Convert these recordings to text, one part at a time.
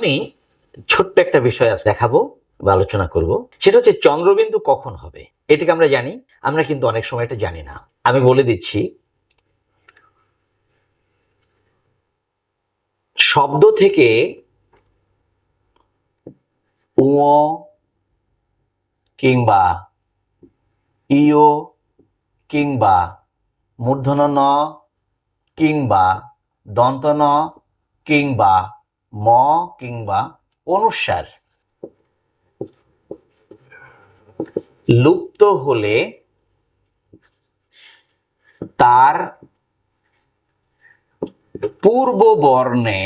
আমি ছোট্ট একটা বিষয় আছে দেখাবো বা আলোচনা করব। সেটা হচ্ছে চন্দ্রবিন্দু কখন হবে? এটাকে আমরা জানি, আমরা কিন্তু অনেক সময় এটা জানি না। আমি বলে দিচ্ছি, শব্দ থেকে উঁ, কিংবা ইয় কিংবা মূর্ধন্য ন কিংবা দন্ত ন কিংবা ম কিংবা অনুসার। লুপ্ত হলে তার পূর্ব বর্ণে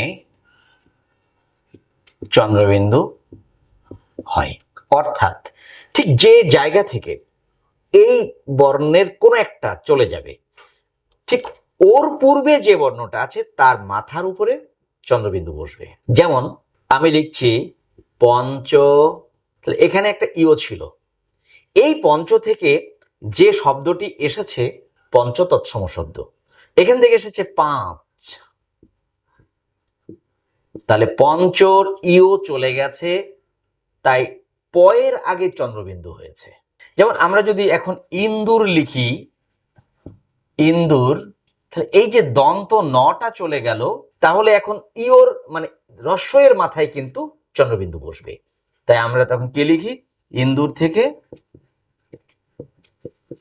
চন্দ্রবিন্দু হয়। অর্থাৎ ঠিক যে জায়গা থেকে এই বর্ণের কোনো একটা চলে যাবে, ঠিক ওর পূর্বে যে বর্ণটা আছে তার মাথার উপরে চন্দ্রবিন্দু বসবে। যেমন, আমি লিখছি পঞ্চ, তাহলে এখানে একটা ইও ছিল। এই পঞ্চ থেকে যে শব্দটি এসেছে, পঞ্চ তৎসম শব্দ। এখান থেকে এসেছে পাঁচ। তাহলে পঞ্চর ইও চলে গেছে, তাই পয়ের আগে চন্দ্রবিন্দু হয়েছে। যেমন, আমরা যদি এখন ইন্দুর লিখি, ইন্দুর এই যে দন্ত নটা চলে গেল, তাহলে এখন ইওর মানে রস্বয়ের মাথায় কিন্তু চন্দ্রবিন্দু বসবে। তাই আমরা তখন কে লিখি? ইন্দুর থেকে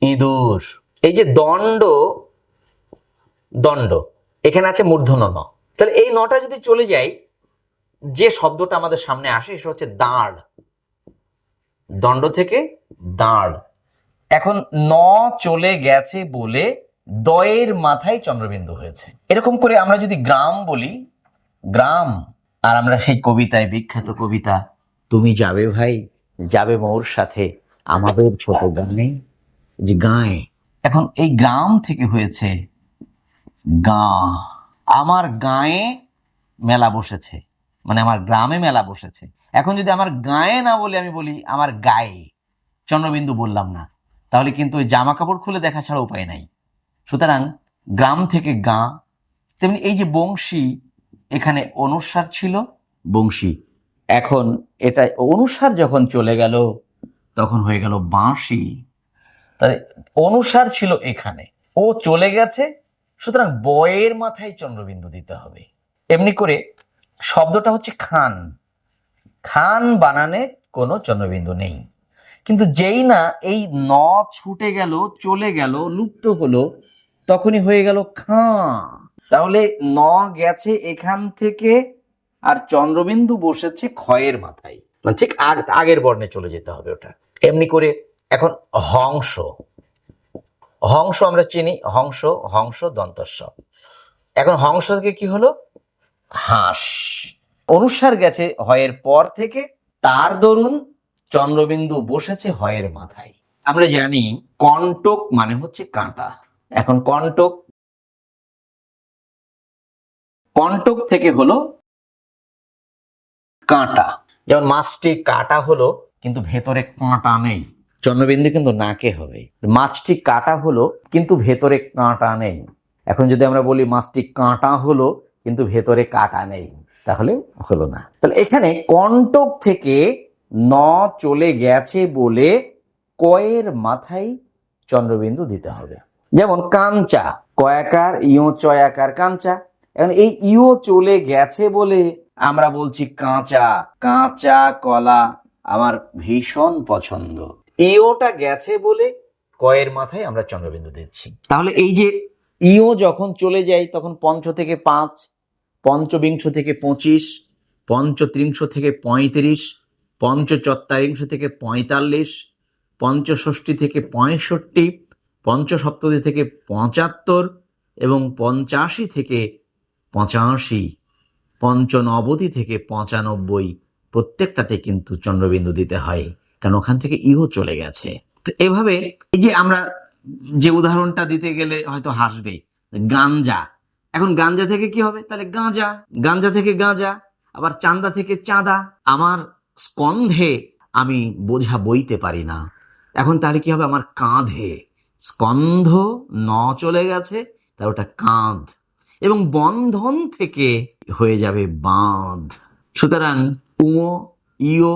ইঁদুর। এই যে দণ্ড দণ্ড, এখানে আছে মূর্ধন্য ন। তাহলে এই নটা যদি চলে যায়, যে শব্দটা আমাদের সামনে আসে সেটা হচ্ছে দাঁড়। দণ্ড থেকে দাঁড়। এখন ন চলে গেছে বলে দয়ের মাথায় চন্দ্রবিন্দু হয়েছে। এরকম করে আমরা যদি গ্রাম বলি, গ্রাম, আর আমরা সেই কবিতায় বিখ্যাত কবিতা, তুমি যাবে ভাই, যাবে মোর সাথে, আমাদের ছোট গানে যে গায়ে। এখন এই গ্রাম থেকে হয়েছে গা। আমার গায়ে মেলা বসেছে মানে আমার গ্রামে মেলা বসেছে। এখন যদি আমার গায়ে না বলে, আমি বলি আমার গায়ে। চন্দ্রবিন্দু বললাম না। তাহলে কিন্তু ওই জামা কাপড় খুলে দেখা ছাড়া উপায় নাই। সুতরাং গ্রাম থেকে গা, তেমনি এই যে বংশী, এখানে অনুসার ছিল। বংশী, এখন এটা অনুসার যখন চলে গেল, তখন হয়ে গেল বাঁশি। তাহলে অনুসার ছিল এখানে। ও চলে গেছে, সুতরাং বয়ের মাথায় চন্দ্রবিন্দু দিতে হবে। এমনি করে শব্দটা হচ্ছে খান। খান বানানে কোনো চন্দ্রবিন্দু নেই। কিন্তু যেই না এই ন ছুটে গেল, চলে গেল, লুপ্ত হলো তখনই হয়ে গেল খাঁ। তাহলে ন গেছে এখান থেকে আর চন্দ্রবিন্দু বসেছে ক্ষয়ের মাথায়। মানে ঠিক আগ- আগের বর্ণে চলে যেতে হবে ওটা। এমনি করে এখন হংস। হংস আমরা চিনি হংস হংস দন্তস্ব। এখন হংস থেকে কি হলো? হাঁস। অনুসার গেছে হয়ের পর থেকে তার দরুন চন্দ্রবিন্দু বসেছে হয়ের মাথায়। আমরা জানি কণ্টক মানে হচ্ছে কাঁটা। এখন কণ্টক কণ্টক থেকে হলো কাঁটা। যেমন মাছটি কাটা হলো, কিন্তু ভেতরে কাঁটা নেই। চন্দ্রবিন্দু কিন্তু নাকে হবে। মাছটি কাটা হলো, কিন্তু ভেতরে কাঁটা নেই। এখন যদি আমরা বলি মাছটি কাঁটা হলো, কিন্তু ভেতরে কাটা নেই, তাহলে হলো না। তাহলে এখানে কণ্টক থেকে ন চলে গেছে বলে কয়ের মাথায় চন্দ্রবিন্দু দিতে হবে। যেমন কাঞ্চা, কয়াকার ইও চয়াকার কাঞ্চা। এখন এই ইও চলে গেছে বলে আমরা বলছি কাঁচা। কাঁচা কলা আমার ভীষণ পছন্দ। ইওটা গেছে বলে কয়ের মাথায় আমরা চন্দ্রবিন্দু দিচ্ছি। তাহলে এই যে ইও যখন চলে যায়, তখন পঞ্চ থেকে পাঁচ, পঞ্চবিংশ থেকে পঁচিশ, পঞ্চত্রিংশ থেকে পঁয়ত্রিশ, পঞ্চচত্বারিংশ থেকে পঁয়তাল্লিশ, পঞ্চষষ্ঠী থেকে পঁয়ষট্টি পঞ্চসপ্ততি থেকে পঁচাত্তর এবং পঞ্চাশি থেকে পঁচাশি পঞ্চনবতি থেকে পঁচানব্বই, প্রত্যেকটাতে কিন্তু চন্দ্রবিন্দু দিতে হয়, কারণ ওখান থেকে ইহো চলে গেছে। তো এভাবে এই যে আমরা যে উদাহরণটা দিতে গেলে হয়তো হাসবে, গাঞ্জা। এখন গাঞ্জা থেকে কি হবে? তাহলে গাঁজা, গাঞ্জা থেকে গাঁজা, আবার চাঁদা থেকে চাঁদা। আমার স্কন্ধে আমি বোঝা বইতে পারি না। এখন তাহলে কি হবে? আমার কাঁধে। স্কন্ধ ন চলে গেছে, তার ওটা কাঁধ। এবং বন্ধন থেকে হয়ে যাবে বাঁধ। সুতরাং উম ইয়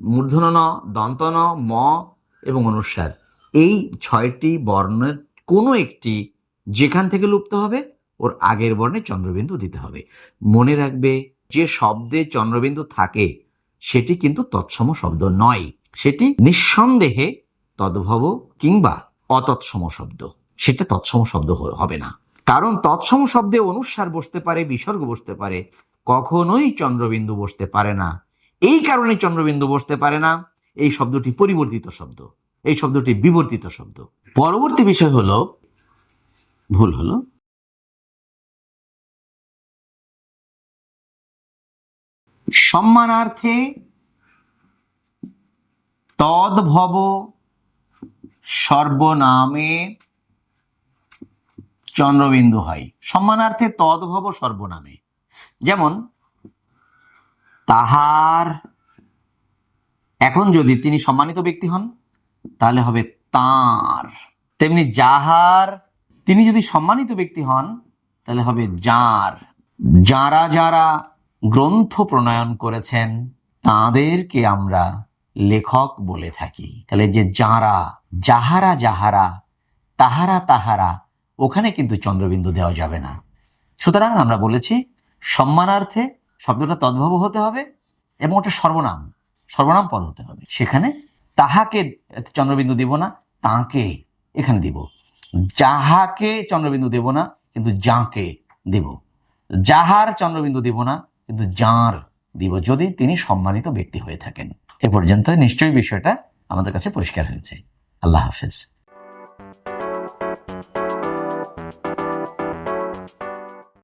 মূর্ধন ন দন্ত ন ম এবং অনুস্বার এই ছয়টি বর্ণের কোনো একটি যেখান থেকে লুপ্ত হবে, ওর আগের বর্ণে চন্দ্রবিন্দু দিতে হবে। মনে রাখবে, যে শব্দে চন্দ্রবিন্দু থাকে, সেটি কিন্তু তৎসম শব্দ নয়। সেটি নিঃসন্দেহে তদ্ভব কিংবা অতৎসম শব্দ। সেটা তৎসম শব্দ হবে না। কারণ তৎসম শব্দে অনুসার বসতে পারে, বিসর্গ বসতে পারে। কখনোই চন্দ্রবিন্দু বসতে পারে না। এই কারণে চন্দ্রবিন্দু বসতে পারে না। এই শব্দটি পরিবর্তিত শব্দ। এই শব্দটি বিবর্তিত শব্দ। পরবর্তী বিষয় হলো, ভুল হলো। সম্মানার্থে তদ্ভব সর্বনামে চন্দ্রবিন্দু হয়। সম্মানার্থে তদ্ভব সর্বনামে। যেমন, তাহার, এখন যদি তিনি সম্মানিত ব্যক্তি হন, তাহলে হবে তার। তেমনি যাহার, তিনি যদি সম্মানিত ব্যক্তি হন, তাহলে হবে যার। যারা যারা গ্রন্থ প্রণয়ন করেছেন, তাদেরকে আমরা লেখক বলে থাকি। তাহলে যে যাঁরা, যাহারা যাহারা, তাহারা তাহারা, ওখানে কিন্তু চন্দ্রবিন্দু দেওয়া যাবে না। সুতরাং আমরা বলেছি, সম্মানার্থে শব্দটা তদ্ভব হতে হবে এবং ওটা সর্বনাম সর্বনাম পদ হতে হবে। সেখানে তাহাকে চন্দ্রবিন্দু দিব না, তাকে এখানে দিব। যাহাকে চন্দ্রবিন্দু দেব না, কিন্তু যাকে দিব। যাহার চন্দ্রবিন্দু দিব না, কিন্তু যাঁর দিব, যদি তিনি সম্মানিত ব্যক্তি হয়ে থাকেন। এ পর্যন্ত নিশ্চয়ই বিষয়টা আমাদের কাছে পরিষ্কার হয়েছে। আল্লাহ হাফেজ।